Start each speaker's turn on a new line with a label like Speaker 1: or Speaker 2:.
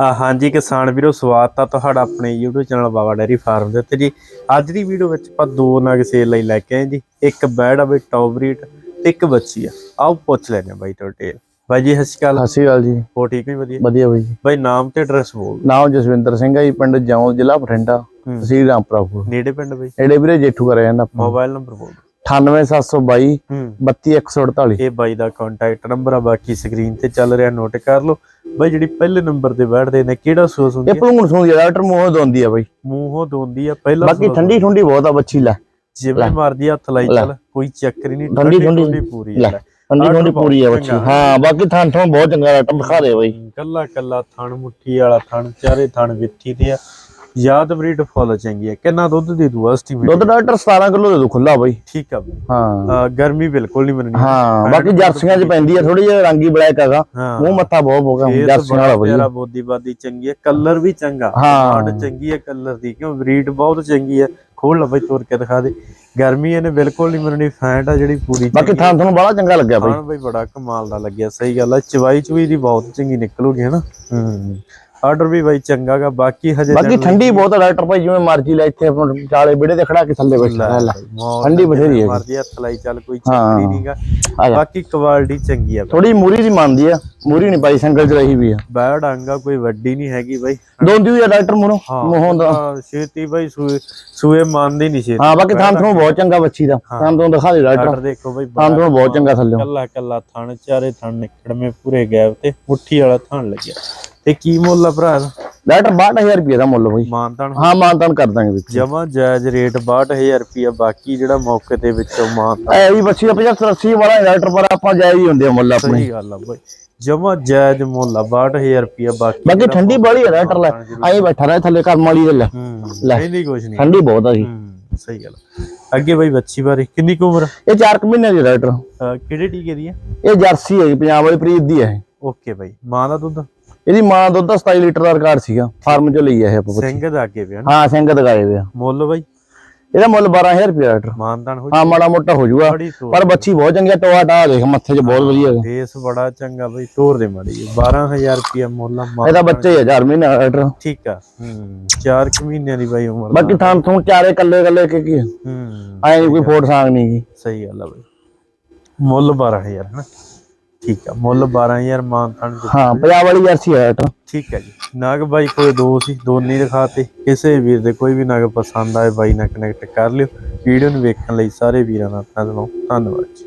Speaker 1: ਆ ਹਾਂਜੀ ਕਿਸਾਨ ਵੀਰੋ ਸਵਾਗਤ ਆ ਤੁਹਾਡਾ ਆਪਣੇ YouTube channel Baba dairy farm ਦੇ ਉੱਤੇ ਜੀ। ਅੱਜ ਦੀ ਵੀਡੀਓ ਵਿੱਚ ਆਪਾਂ ਦੋ ਨਗ ਸੇਲ ਲਈ ਲੈ ਕੇ ਆਏ ਜੀ। ਇੱਕ ਬੈੜ ਆ ਬਈ ਟੌਪ ਬਰੀਡ ਤੇ ਇੱਕ ਬੱਚੀ ਆ। ਆਓ ਪੁੱਛ ਆ ਬਾਈ ਤੁਹਾਡੇ ਬਾਈ ਜੀ ਸਤਿ ਸ਼੍ਰੀ ਅਕਾਲ।
Speaker 2: ਸਤਿ ਸ਼੍ਰੀ ਅਕਾਲ ਜੀ।
Speaker 1: ਹੋ ਠੀਕ ਹੈ ਵਧੀਆ?
Speaker 2: ਵਧੀਆ ਬਾਈ ਜੀ।
Speaker 1: ਬਾਈ ਨਾਮ ਤੇ ਐਡਰੈਸ ਬੋਲ
Speaker 2: ਨਾਮ ਜਸਵਿੰਦਰ ਸਿੰਘ ਹੈ ਜੀ ਪਿੰਡ ਜੌਂ ਜ਼ਿਲ੍ਹਾ ਬਠਿੰਡਾ। ਤਹਿਸੀਲ ਰਾਮਪੁਰਾ
Speaker 1: ਨੇੜੇ ਪਿੰਡ ਬਾਈ?
Speaker 2: ਇਹੜੇ ਵੀਰੇ ਜੇਠੂ ਕਰਿਆ ਜਾਂਦਾ
Speaker 1: ਮੋਬਾਈਲ ਨੰਬਰ ਬੋਲ
Speaker 2: 98722
Speaker 1: ਹੂੰ
Speaker 2: 32148
Speaker 1: ਇਹ ਬਾਈ ਦਾ ਕੰਟੈਕਟ ਨੰਬਰ ਆ ਬਾਕੀ ਸਕਰੀਨ ਤੇ ਚੱਲ ਰਿਹਾ ਨੋਟ ਕਰ ਲਓ। ਬਾਈ ਜਿਹੜੀ ਪਹਿਲੇ ਨੰਬਰ ਤੇ ਬੈਠਦੇ ਨੇ ਕਿਹੜਾ ਸੋਸ ਹੁੰਦੀ
Speaker 2: ਇਹ
Speaker 1: ਹੈ?
Speaker 2: ਭਲੂਣ ਸੁਣਦੀ ਆ ਡਾਕਟਰ ਮੂੰਹੋਂ ਦੋਂਦੀ ਆ ਬਾਈ।
Speaker 1: ਮੂੰਹੋਂ ਦੋਂਦੀ ਆ ਪਹਿਲਾ
Speaker 2: ਬਾਕੀ ਠੰਡੀ ਠੁੰਡੀ ਬਹੁਤ ਆ ਬੱਚੀ ਲੈ।
Speaker 1: ਜਿਵੇਂ ਮਰਦੀ ਹੱਥ ਲਾਈ। ਚੱਲ ਕੋਈ ਚੱਕਰ ਹੀ ਨਹੀਂ
Speaker 2: ਠੰਡੀ
Speaker 1: ਠੰਡੀ ਪੂਰੀ। ਹੈ
Speaker 2: ਠੰਡੀ ਠੁੰਡੀ ਪੂਰੀ ਆ ਬੱਚੀ। ਹਾਂ ਬਾਕੀ ਥਾਂ ਥਾਂ ਬਹੁਤ ਚੰਗਾ ਡਾਕਟਰ ਦਿਖਾ ਦੇ ਬਾਈ।
Speaker 1: ਕੱਲਾ ਕੱਲਾ ਥਣ ਮੁੱਠੀ ਵਾਲਾ ਥਣ ਚਾਰੇ ਥਣ ਵਿੱਥੀ ਤੇ ਆ। ਯਾਦ ਬਰੀਡ ਫੁੱਲ ਚੰਗੀ ਹੈ। ਕਿੰਨਾ ਦੁੱਧ ਦੀ ਦੂ ਐਸਟੀਮੇਟ
Speaker 2: ਦੁੱਧ ਡਾਕਟਰ 17 ਕਿਲੋ ਦੇ ਦੋ ਖੁੱਲਾ ਬਾਈ।
Speaker 1: ਠੀਕ ਆ ਬਈ।
Speaker 2: ਹਾਂ।
Speaker 1: ਗਰਮੀ ਬਿਲਕੁਲ ਨਹੀਂ ਮੰਨਣੀ।
Speaker 2: ਹਾਂ ਬਾਕੀ ਜਰਸੀਆਂ 'ਚ ਪੈਂਦੀ ਆ ਥੋੜੀ ਜਿਹੀ ਰੰਗੀ ਬਲੈਕ ਹੈਗਾ। ਮੂੰਹ ਮੱਥਾ ਬਹੁਤ
Speaker 1: ਇਹ
Speaker 2: ਜਰਸੀਆਂ ਵਾਲਾ ਬਾਈ।
Speaker 1: ਬੋਦੀ ਬਾਦੀ ਚੰਗੀ ਹੈ ਕਲਰ ਵੀ ਚੰਗਾ।
Speaker 2: ਹਾਂ।
Speaker 1: ਚੰਗੀ ਹੈ ਕਲਰ ਦੀ ਕਿਉਂ ਬਰੀਡ ਬਹੁਤ ਚੰਗੀ ਹੈ। ਖੋਲ ਲਾ ਬਈ ਤੋਰ ਕੇ ਦਿਖਾ ਦੇ। ਗਰਮੀ ਇਹਨੇ ਬਿਲਕੁਲ ਨਹੀਂ ਮੰਨਣੀ ਫੈਂਟ ਆ ਜਿਹੜੀ ਪੂਰੀ
Speaker 2: ਬਾਕੀ ਥਾਂ ਤੁਹਾਨੂੰ ਬੜਾ ਚੰਗਾ ਲੱਗਿਆ ਬਾਈ।
Speaker 1: ਹਾਂ ਬਈ ਬੜਾ ਕਮਾਲ ਦਾ ਲੱਗਿਆ ਸਹੀ ਗੱਲ ਆ ਚਵਾਈ ਚੁਈ ਦੀ ਬਹੁਤ ਚੰਗੀ ਨਿਕਲੂਗੀ ਹਨਾ ਹੂੰ। ਆਰਡਰ ਵੀ ਬਾਈ ਚੰਗਾਗਾ ਬਾਕੀ ਹਜੇ
Speaker 2: ਬਾਕੀ ਠੰਡੀ ਬਹੁਤ ਆ ਡਾਕਟਰ ਭਾਈ ਜਿਵੇਂ ਮਰਜ਼ੀ ਲੈ ਇੱਥੇ ਆਪਣਾ ਚਾਲੇ ਵਿੜੇ ਤੇ ਖੜਾ ਕੇ ਥੱਲੇ ਬੈਠਾ ਲੈ ਠੰਡੀ ਬਥੇਰੀ ਹੈ
Speaker 1: ਮਰਦੀ ਹੱਥ ਲਾਈ ਚੱਲ ਕੋਈ। ਚੱਕਰ ਨਹੀਂਗਾ। ਬਾਕੀ ਕੁਆਲਿਟੀ ਚੰਗੀ ਆ
Speaker 2: ਥੋੜੀ ਮੂਰੀ ਦੀ ਮੰਨਦੀ ਆ ਮੂਰੀ ਨਹੀਂ ਪਾਈ ਸੰਗਲ ਚ ਰਹੀ ਵੀ ਆ।
Speaker 1: ਬੈਡ ਆਂਗਾ ਕੋਈ ਵੱਡੀ ਨਹੀਂ ਹੈਗੀ ਬਾਈ।
Speaker 2: ਦੋਂਦੀ ਹੋਈ ਆ ਡਾਕਟਰ ਮੂਰੋਂ ਮੂੰਹੋਂ ਦਾ।
Speaker 1: ਛੇਤੀ ਬਾਈ ਸੂਏ ਸੂਏ ਮੰਨਦੀ ਨਹੀਂ ਛੇਤੀ।
Speaker 2: ਹਾਂ ਬਾਕੀ ਥਾਂ ਤੁਹਾਨੂੰ ਬਹੁਤ ਚੰਗਾ ਬੱਚੀ ਦਾ। ਥਾਂ ਤੁਹਾਨੂੰ ਦਿਖਾ ਦੇ ਡਾਕਟਰ।
Speaker 1: ਦੇਖੋ ਬਾਈ
Speaker 2: ਥਾਂ ਤੁਹਾਨੂੰ ਬਹੁਤ ਚੰਗਾ ਥੱਲੇ।
Speaker 1: ਕੱਲਾ ਕੱਲਾ ਥਣ ਚਾਰੇ ਥਣ ਨਿਕੜਵੇਂ ਪੂਰੇ ਗੈਪ ਤੇ। ਮੁੱਠੀ ਵਾਲਾ ਥਣ ਲੱਗਿਆ। ਤੇ ਕੀ ਮੁੱਲ ਆ ਭਰਾ ਦਾ
Speaker 2: ਡਾਕਟਰ 62000 ਰੁਪਏ ਦਾ ਮੁੱਲ ਬਾਈ।
Speaker 1: ਮਾਨਤਾਨ
Speaker 2: ਹਾਂ ਮਾਨਤਾਨ ਕਰ ਦਾਂਗੇ ਵਿੱਚ।
Speaker 1: ਜਮਾ ਜਾਇਜ਼ ਰੇਟ 62000 ਰੁਪਿਆ ਬਾਕੀ ਜਿਹੜਾ ਮੌਕੇ ਦੇ ਵਿੱਚੋਂ ਮਾਨਤਾਨ।
Speaker 2: ਐ ਵੀ ਬੱਚੀ ਦਾ 75 80 ਵਾਲਾ ਡਾਕਟਰ ਪਰ ਆਪਾਂ ਜਾਇਜ਼ ਹੀ ਹੁੰਦੇ ਮੁੱਲ ਆਪਣੇ।
Speaker 1: ਸਹੀ ਗੱਲ ਆ ਬਾਈ। ਜਮਾ ਜਾਇਜ਼ ਮੁੱਲ ਆ 62000 ਰੁਪਿਆ ਬਾਕੀ
Speaker 2: ਬਾਕੀ ਠੰਡੀ ਬੜੀ ਡਾਕਟਰ ਲੈ। ਆਈ ਬੈਠਾ ਰਹੇ ਥੱਲੇ ਕਰਮ ਵਾਲੀ ਦੇ ਲੈ।
Speaker 1: ਹੂੰ
Speaker 2: ਲੈ।
Speaker 1: ਨਹੀਂ ਨਹੀਂ ਕੁਛ ਨਹੀਂ।
Speaker 2: ਠੰਡੀ ਬਹੁਤ ਆ ਜੀ।
Speaker 1: ਹੂੰ ਸਹੀ ਗੱਲ। ਅੱਗੇ ਬਾਈ ਬੱਚੀ ਬਾਰੇ ਕਿੰਨੀ ਕੁ ਉਮਰ?
Speaker 2: ਇਹ 4 ਮਹੀਨੇ ਦੀ
Speaker 1: ਅਹ ਕਿਹੜੇ ਟੀਕੇ ਦੀ ਆ?
Speaker 2: ਇਹ ਜਰਸੀ ਹੈ ਪੰਜਾਬ ਵਾਲੀ ਪ੍ਰੀਤ ਦੀ ਹੈ।
Speaker 1: Okay bye. ਮਾਂ ਦਾ ਦੁੱਧ?
Speaker 2: ਇਹਦੀ ਮਾਂ ਦਾ ਦੁੱਧ 27 ਲੀਟਰ ਦਾ ਰਿਕਾਰਡ ਸੀਗਾ ਫਾਰਮ ਚੋਂ ਲਈ ਆ ਇਹ ਆਪਾਂ ਬੱਚੀ।
Speaker 1: ਸਿੰਘ ਦਾ ਅੱਗੇ ਪਿਆ
Speaker 2: ਹਾਂ ਸਿੰਘ ਦਗਾਏ ਵੇ
Speaker 1: ਮੁੱਲ ਬਾਈ?
Speaker 2: ਇਹਦਾ ਮੁੱਲ 12000 ਰੁਪਏ ਡਾਕਟਰ
Speaker 1: ਮਾਨਤਾਨ ਹੋ
Speaker 2: ਹਾਂ ਮਾੜਾ ਮੋਟਾ ਹੋ ਜਾਊਗਾ ਪਰ ਬੱਚੀ ਬਹੁਤ ਚੰਗੀ ਟੋਆ ਟਾ ਦੇਖ ਮੱਥੇ 'ਚ ਬਹੁਤ ਵਧੀਆ ਹੈਗਾ।
Speaker 1: ਫੇਸ ਬੜਾ ਚੰਗਾ ਬਾਈ ਤੋਰ ਦੇ ਮਾੜੀ ਜਿਹੀ। 12000 ਰੁਪਿਆ ਮੁੱਲ ਆ
Speaker 2: ਇਹਦਾ ਬੱਚਾ ਹੀ ਆ 4 ਮਹੀਨੇ ਦਾ ਡਾਕਟਰ
Speaker 1: ਠੀਕ ਆ। ਹੂੰ 4 ਕੁ ਮਹੀਨਿਆਂ ਦੀ ਬਾਈ ਉਮਰ
Speaker 2: ਬਾਕੀ ਥਾਂ ਥੂੰ ਚਾਰੇ ਕੱਲੇ ਕੱਲੇ ਕਿ ਕੀ
Speaker 1: ਹੂੰ
Speaker 2: ਐ ਕੋਈ ਫੋਟ ਸਾਂਗ ਨਹੀਂ
Speaker 1: ਸਹੀ ਗੱਲ ਆ ਬਾਈ। ਮੁੱਲ 12000 ਹੈ ਨਾ। ਠੀਕ ਆ ਮੁੱਲ 12000 ਮਾਨਤਾਨ
Speaker 2: ਹਾਂ ਪੰਜਾਬ ਵਾਲੀ ਜਰਸੀ ਆ ਡਾਕਟਰ
Speaker 1: ਠੀਕ ਹੈ ਜੀ। ਨਾਗ ਬਾਈ ਕੋਲੇ ਦੋ ਸੀ ਦੋਨੇ ਦਿਖਾਤੇ ਕਿਸੇ ਵੀਰ ਦੇ ਕੋਈ ਵੀ ਨਾਗ ਪਸੰਦ ਆਏ ਬਾਈ ਨਾਲ ਕਨੈਕਟ ਕਰ ਲਿਓ। ਵੀਡੀਓ ਨੂੰ ਵੇਖਣ ਲਈ ਸਾਰੇ ਵੀਰਾਂ ਦਾ ਧੰਨਵਾਦ ਧੰਨਵਾਦ ਜੀ।